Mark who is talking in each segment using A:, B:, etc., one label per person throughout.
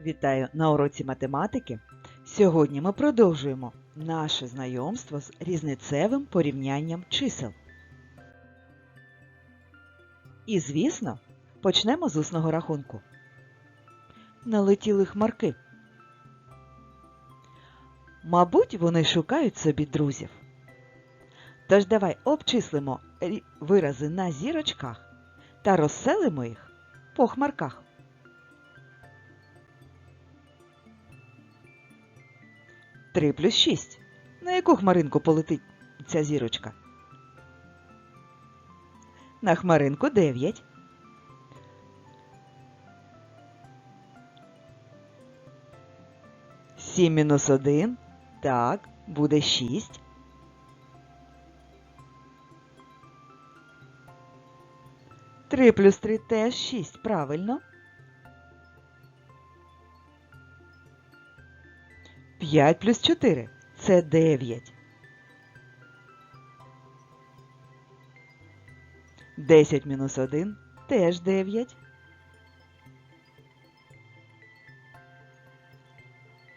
A: Вітаю на уроці математики. Сьогодні ми продовжуємо наше знайомство з різницевим порівнянням чисел. І, звісно, почнемо з усного рахунку. Налетіли хмарки. Мабуть, вони шукають собі друзів. Тож давай обчислимо вирази на зірочках та розселимо їх по хмарках. Три плюс шість. На яку хмаринку полетить ця зірочка? На хмаринку дев'ять. Сім мінус один. Так, буде шість. Три плюс три теж шість, правильно. П'ять плюс чотири це дев'ять. Десять мінус один теж дев'ять.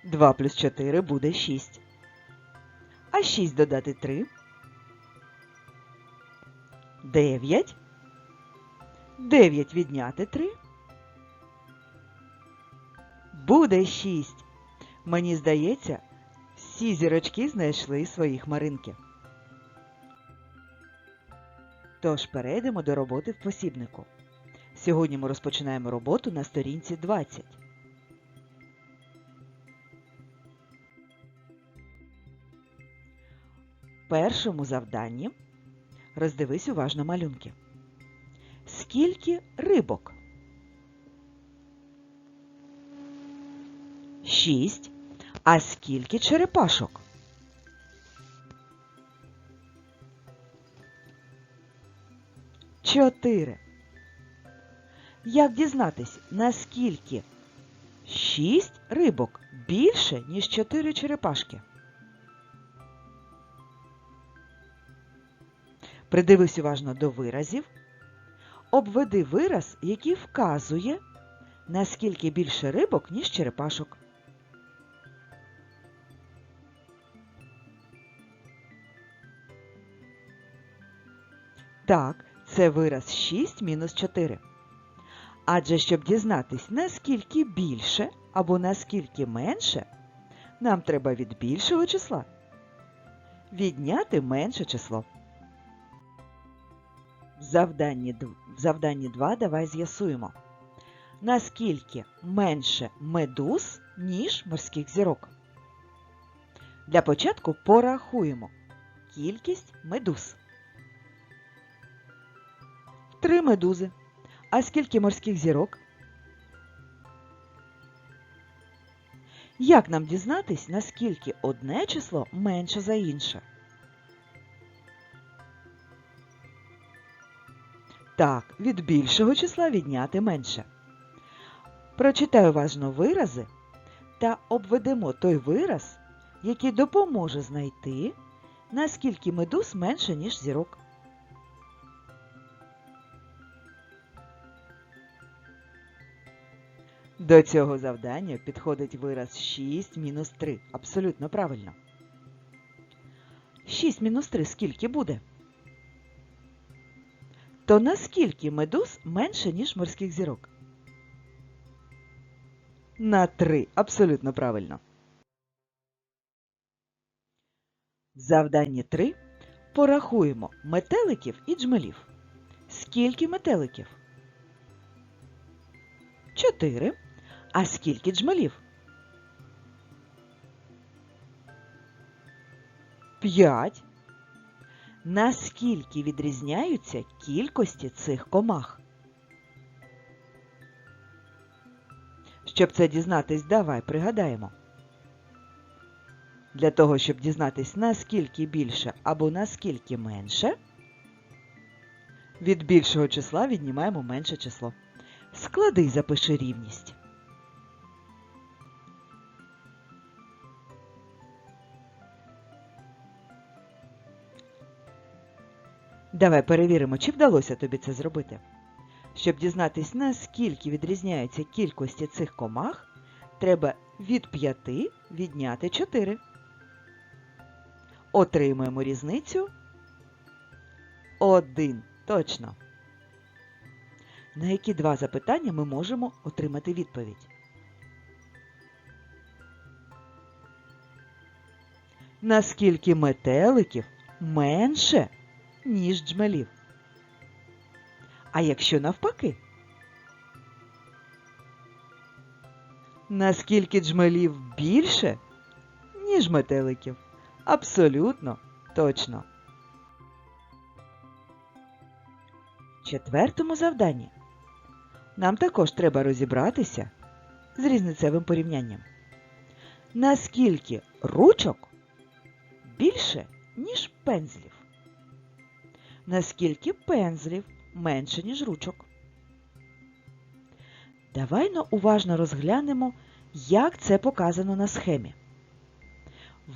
A: Два плюс чотири буде шість. А шість додати три. Дев'ять. Дев'ять відняти три. Буде шість. Мені здається, всі зірочки знайшли свої хмаринки. Тож перейдемо до роботи в посібнику. Сьогодні ми розпочинаємо роботу на сторінці 20. В першому завданні роздивись уважно малюнки. Скільки рибок? Шість. А скільки черепашок? Чотири. Як дізнатись, наскільки шість рибок більше, ніж чотири черепашки? Придивись уважно до виразів. Обведи вираз, який вказує, наскільки більше рибок, ніж черепашок. Так, це вираз 6 мінус 4. Адже щоб дізнатись, наскільки більше або наскільки менше, нам треба від більшого числа відняти менше число. В завданні, в завданні 2 давай з'ясуємо, наскільки менше медуз, ніж морських зірок. Для початку порахуємо кількість медуз. Три медузи. А скільки морських зірок? Як нам дізнатись, наскільки одне число менше за інше? Так, від більшого числа відняти менше. Прочитай уважно вирази та обведемо той вираз, який допоможе знайти, наскільки медуз менше, ніж зірок. До цього завдання підходить вираз 6 мінус 3. Абсолютно правильно. 6 мінус 3 скільки буде? То наскільки медуз менше, ніж морських зірок? На 3. Абсолютно правильно. В завданні 3 порахуємо метеликів і джмелів. Скільки метеликів? 4. А скільки джмелів? П'ять. Наскільки відрізняються кількості цих комах? Щоб це дізнатись, давай пригадаємо. Для того, щоб дізнатись, наскільки більше або наскільки менше, від більшого числа віднімаємо менше число. Склади і запиши рівність. Давай перевіримо, чи вдалося тобі це зробити. Щоб дізнатись, наскільки відрізняються кількості цих комах, треба від 5 відняти 4. Отримуємо різницю 1. Точно. На які два запитання ми можемо отримати відповідь? Наскільки метеликів менше, ніж джмелів? А якщо навпаки? Наскільки джмелів більше, ніж метеликів? Абсолютно точно. Четвертому завданні нам також треба розібратися з різницевим порівнянням. Наскільки ручок більше, ніж пензлів? Наскільки пензлів менше, ніж ручок? Давай уважно розглянемо, як це показано на схемі.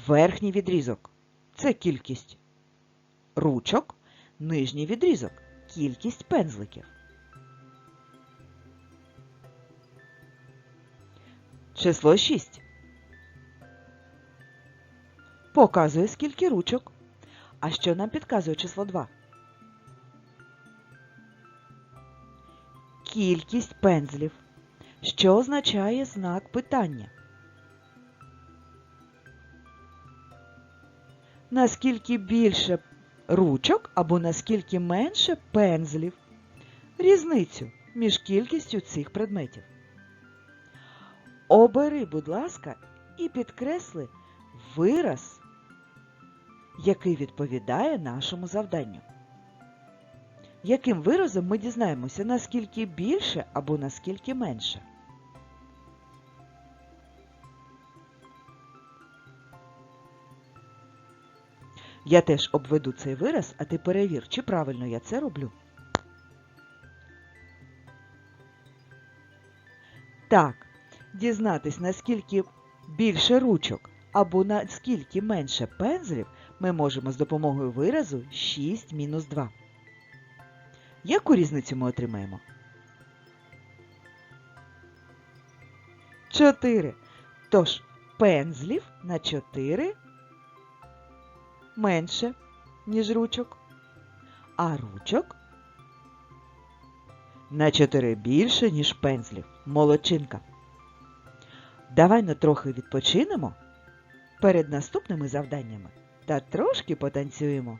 A: Верхній відрізок це кількість ручок, нижній відрізок кількість пензликів. Число 6 показує скільки ручок. А що нам підказує число 2? Кількість пензлів. Що означає знак питання? Наскільки більше ручок або наскільки менше пензлів? Різницю між кількістю цих предметів. Обери, будь ласка, і підкресли вираз, який відповідає нашому завданню. Яким виразом ми дізнаємося, наскільки більше або наскільки менше? Я теж обведу цей вираз, а ти перевір, чи правильно я це роблю. Так, дізнатись, наскільки більше ручок або наскільки менше пензлів ми можемо з допомогою виразу 6 мінус 2. Яку різницю ми отримаємо? 4. Тож пензлів на 4 менше, ніж ручок, а ручок на 4 більше, ніж пензлів. Молодчинка. Давай на трохи відпочинемо перед наступними завданнями та трошки потанцюємо.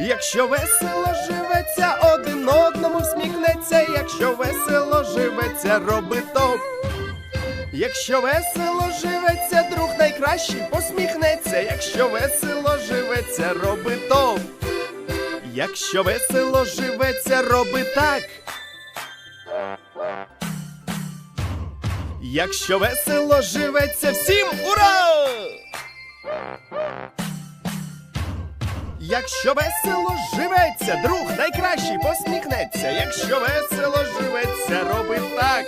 B: Якщо весело живеться, один одному всміхнеться, якщо весело живеться, роби топ. Якщо весело живеться, друг найкращий посміхнеться, якщо весело живеться, роби топ. Якщо весело живеться, роби так. Якщо весело живеться, всім ура! Якщо весело живеться, друг найкращий посміхнеться. Якщо весело живеться, роби так.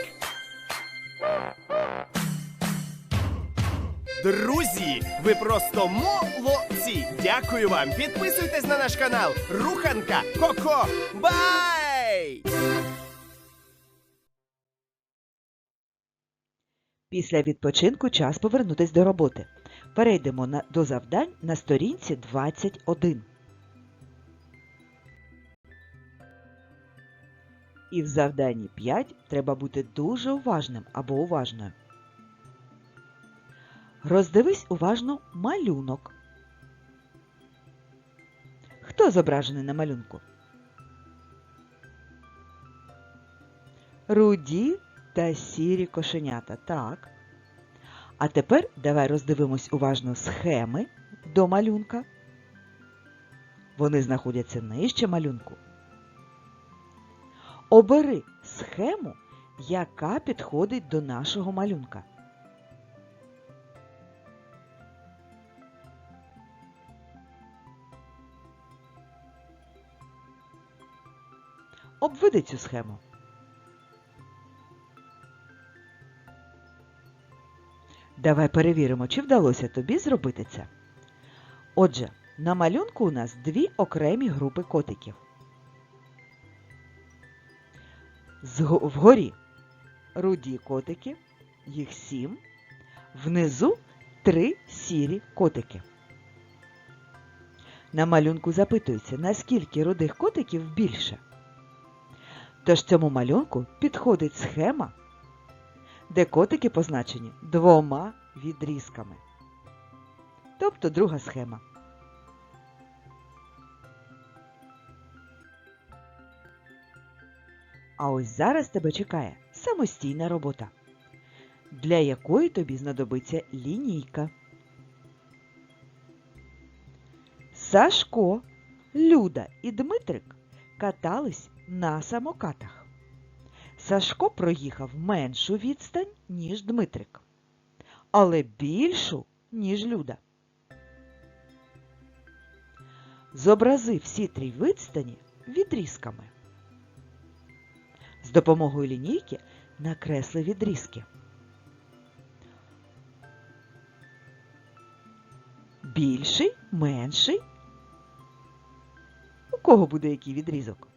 B: Друзі, ви просто молодці! Дякую вам! Підписуйтесь на наш канал Руханка Коко. Бай!
A: Після відпочинку час повернутись до роботи. Перейдемо на, до завдань на сторінці 21. І в завданні 5 треба бути дуже уважним або уважною. Роздивись уважно малюнок. Хто зображений на малюнку? Руді та сірі кошенята. Так. А тепер давай роздивимось уважно схеми до малюнка. Вони знаходяться нижче малюнку. Обери схему, яка підходить до нашого малюнка. Обведи цю схему. Давай перевіримо, чи вдалося тобі зробити це. Отже, на малюнку у нас дві окремі групи котиків. Вгорі руді котики, їх сім. Внизу три сірі котики. На малюнку запитується, наскільки рудих котиків більше. Тож цьому малюнку підходить схема, де котики позначені двома відрізками. Тобто друга схема. А ось зараз тебе чекає самостійна робота, для якої тобі знадобиться лінійка. Сашко, Люда і Дмитрик катались на самокатах. Сашко проїхав меншу відстань, ніж Дмитрик, але більшу, ніж Люда. Зобрази всі три відстані відрізками. З допомогою лінійки накресли відрізки. Більший, менший. У кого буде який відрізок?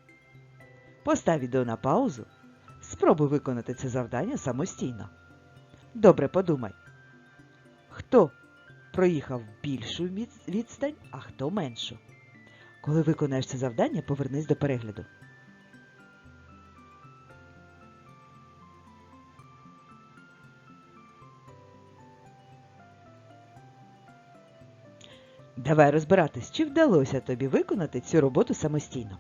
A: Постав відео на паузу. Спробуй виконати це завдання самостійно. Добре подумай. Хто проїхав більшу відстань, а хто меншу? Коли виконаєш це завдання, повернись до перегляду. Давай розбиратись, чи вдалося тобі виконати цю роботу самостійно.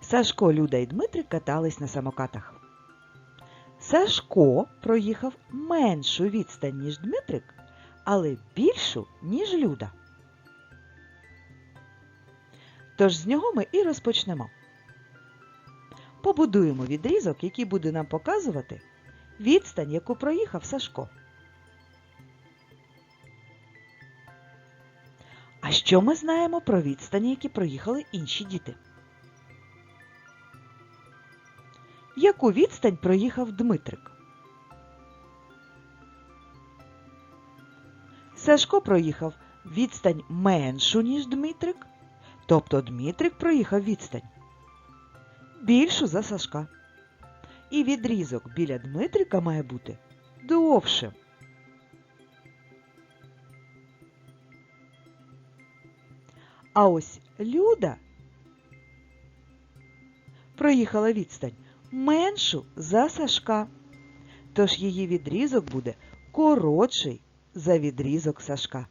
A: Сашко, Люда і Дмитрик катались на самокатах. Сашко проїхав меншу відстань, ніж Дмитрик, але більшу, ніж Люда. Тож з нього ми і розпочнемо. Побудуємо відрізок, який буде нам показувати відстань, яку проїхав Сашко. А що ми знаємо про відстані, які проїхали інші діти? Яку відстань проїхав Дмитрик? Сашко проїхав відстань меншу, ніж Дмитрик, тобто Дмитрик проїхав відстань більшу за Сашка. І відрізок біля Дмитрика має бути довшим. А ось Люда проїхала відстань меншу за Сашка. Тож її відрізок буде коротший за відрізок Сашка.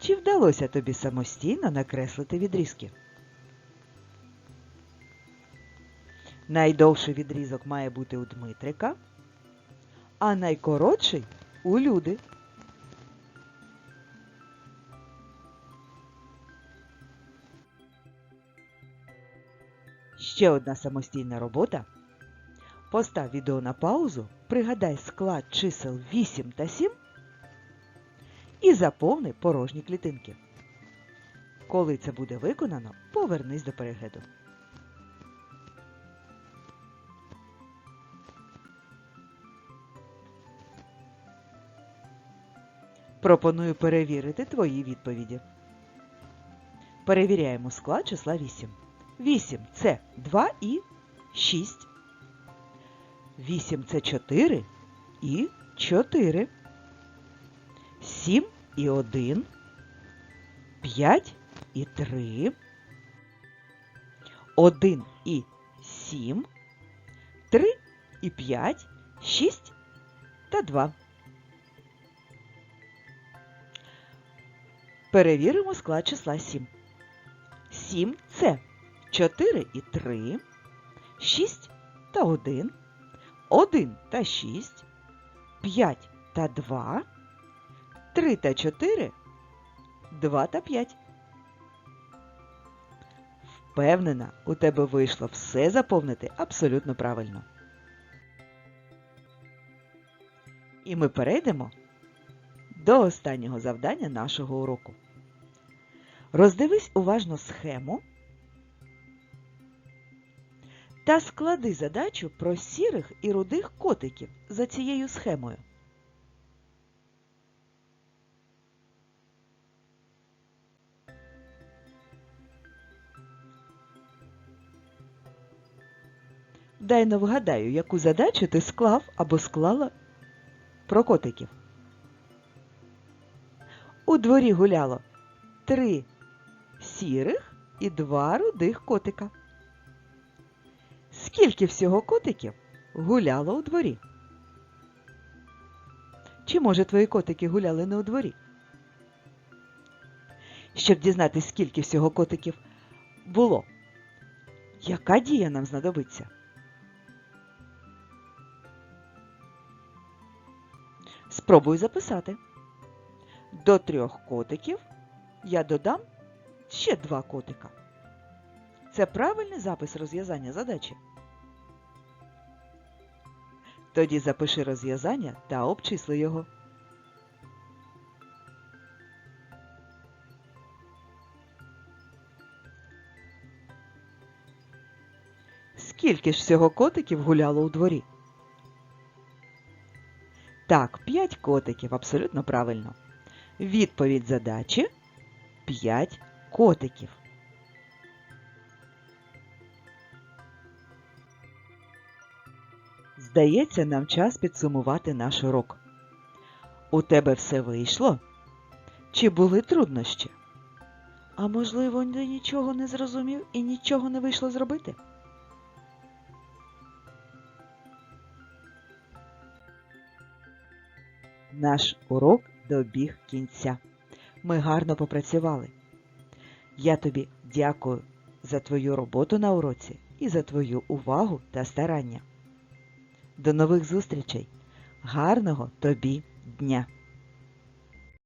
A: Чи вдалося тобі самостійно накреслити відрізки? Найдовший відрізок має бути у Дмитрика, а найкоротший у Люди. Ще одна самостійна робота. Постав відео на паузу, пригадай склад чисел 8 та 7 і заповни порожні клітинки. Коли це буде виконано, повернись до перегляду. Пропоную перевірити твої відповіді. Перевіряємо склад числа 8. 8 це 2 і 6. 8 це 4 і 4. 7 і 1. 5 і 3. 1 і 7. 3 і 5, 6 та 2. Перевіримо склад числа 7. 7 це 4 і 3, 6 та 1, 1 та 6, 5 та 2, 3 та 4, 2 та 5. Впевнена, у тебе вийшло все заповнити абсолютно правильно. І ми перейдемо до останнього завдання нашого уроку. Роздивись уважно схему та склади задачу про сірих і рудих котиків за цією схемою. Дай но вгадаю, яку задачу ти склав або склала про котиків. У дворі гуляло три сірих і два рудих котика. Скільки всього котиків гуляло у дворі? Чи може твої котики гуляли не у дворі? Щоб дізнатися, скільки всього котиків було, яка дія нам знадобиться? Спробуй записати. До трьох котиків я додам ще два котика. Це правильний запис розв'язання задачі. Тоді запиши розв'язання та обчисли його. Скільки ж всього котиків гуляло у дворі? Так, 5 котиків, абсолютно правильно. Відповідь задачі 5 котиків. Здається, нам час підсумувати наш урок. У тебе все вийшло? Чи були труднощі? А можливо, ти нічого не зрозумів і нічого не вийшло зробити? Наш урок добіг кінця. Ми гарно попрацювали. Я тобі дякую за твою роботу на уроці і за твою увагу та старання. До нових зустрічей! Гарного тобі дня!